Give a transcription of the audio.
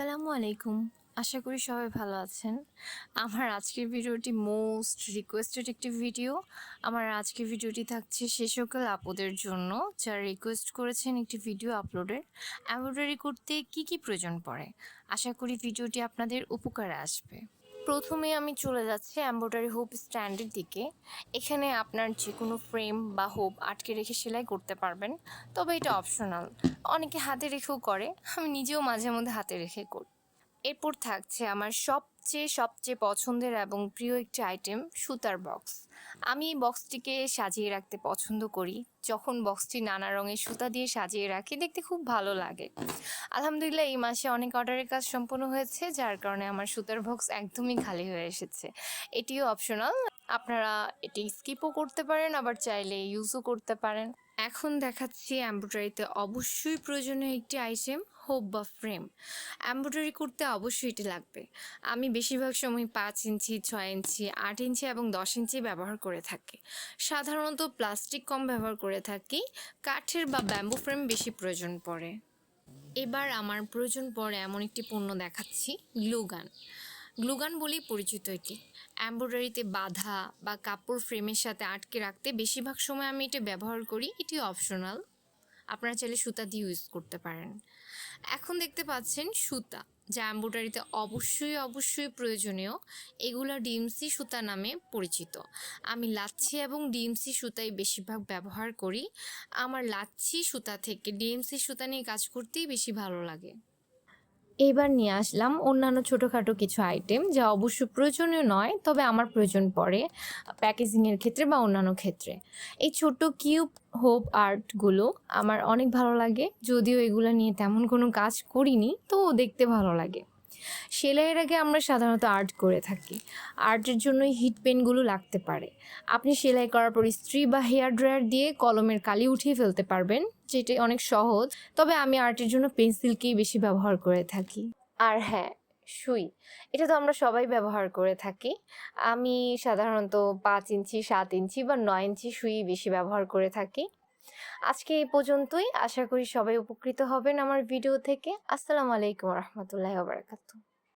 আসসালামু আলাইকুম। আশা করি সবাই ভালো আছেন। আমার আজকের ভিডিওটি মোস্ট রিকোয়েস্টেড একটি ভিডিও। আমার আজকের ভিডিওটি থাকছে সে সকল আপদের জন্য যারা রিকোয়েস্ট করেছেন একটি ভিডিও আপলোডের। এমব্রয়ডারি করতে কি কি প্রয়োজন পড়ে? আশা করি ভিডিওটি আপনাদের উপকারে আসবে। প্রথমে আমি চলে যাচ্ছি এমব্রয়ডারি হোপ স্ট্যান্ডের দিকে। এখানে আপনার যে কোনো ফ্রেম বা হোপ আটকে রেখে সেলাই করতে পারবেন। তবে এটা অপশনাল অনেকে হাতে রেখেও করে। আমি নিজেও মাঝে মধ্যে হাতে রেখে করি। এরপর থাকছে আমার সবচেয়ে সবচেয়ে পছন্দের এবং প্রিয় একটি আইটেম সুতার বক্স আমি এই বক্সটিকে সাজিয়ে রাখতে পছন্দ করি। যখন বক্সটি নানা রঙের সুতা দিয়ে সাজিয়ে রাখি, দেখতে খুব ভালো লাগে। আলহামদুলিল্লাহ, এই মাসে অনেক অর্ডারের কাজ সম্পন্ন হয়েছে, যার কারণে আমার সুতার বক্স একদমই খালি হয়ে এসেছে। এটিও অপশনাল আপনারা এটি স্কিপও করতে পারেন, আবার চাইলে ইউজও করতে পারেন। এখন দেখাচ্ছি এমব্রয়ডারিতে অবশ্যই প্রয়োজনীয় একটি আইটেম হোপ বা ফ্রেম এমব্রয়ডারি করতে অবশ্যই এটি লাগবে। আমি বেশিরভাগ সময় পাঁচ ইঞ্চি, ছয় ইঞ্চি, আট ইঞ্চি এবং দশ ইঞ্চি ব্যবহার করে থাকি। সাধারণত প্লাস্টিক কম ব্যবহার করে থাকি। কাঠের বা ব্যাম্বু ফ্রেম বেশি প্রয়োজন পড়ে। এবার আমার প্রয়োজন পড়ে এমন একটি পণ্য দেখাচ্ছি গ্লুগান গ্লুগান বলেই পরিচিত এটি। এমব্রয়ডারিতে বাঁধা বা কাপড় ফ্রেমের সাথে আটকে রাখতে বেশিরভাগ সময় আমি এটা ব্যবহার করি। এটি অপশনাল আপনারা চাইলে সুতা দিয়ে ইউজ করতে পারেন। এখন দেখতে পাচ্ছেন সুতা, যা এমব্রয়ডারিতে অবশ্যই অবশ্যই প্রয়োজনীয়। এগুলো ডিএমসি সুতা নামে পরিচিত। আমি লাচ্ছি এবং ডিএমসি সুতাই বেশিরভাগ ব্যবহার করি। আমার লাচ্ছি সুতা থেকে ডিএমসি সুতা নিয়ে কাজ করতেই বেশি ভালো লাগে। এবার নিয়ে আসলাম অন্যান্য ছোটোখাটো কিছু আইটেম যা অবশ্য প্রয়োজনীয় নয়, তবে আমার প্রয়োজন পড়ে প্যাকেজিংয়ের ক্ষেত্রে বা অন্যান্য ক্ষেত্রে। এই ছোট কিউব হোপ আর্টগুলো আমার অনেক ভালো লাগে, যদিও এগুলো নিয়ে তেমন কোনো কাজ করিনি, তো দেখতে ভালো লাগে। সেলাইয়ের আগে আমরা সাধারণত আর্ট করে থাকি। আর্টের জন্য হিট পেনগুলো লাগতে পারে। আপনি সেলাই করার পর ইস্ত্রি বা হেয়ার ড্রায়ার দিয়ে কলমের কালি উঠিয়ে ফেলতে পারবেন। যেটি অনেক সহজ, তবে আমি আর্টের জন্য পেন্সিলকেই বেশি ব্যবহার করে থাকি। আর হ্যাঁ সুই, এটা তো আমরা সবাই ব্যবহার করে থাকি। আমি সাধারণত পাঁচ ইঞ্চি, সাত ইঞ্চি বা নয় ইঞ্চি সুই বেশি ব্যবহার করে থাকি। আজকে এই পর্যন্তই। আশা করি সবাই উপকৃত হবেন আমার ভিডিও থেকে। আসসালামু আলাইকুম রহমতুল্লাহ বারাকাতু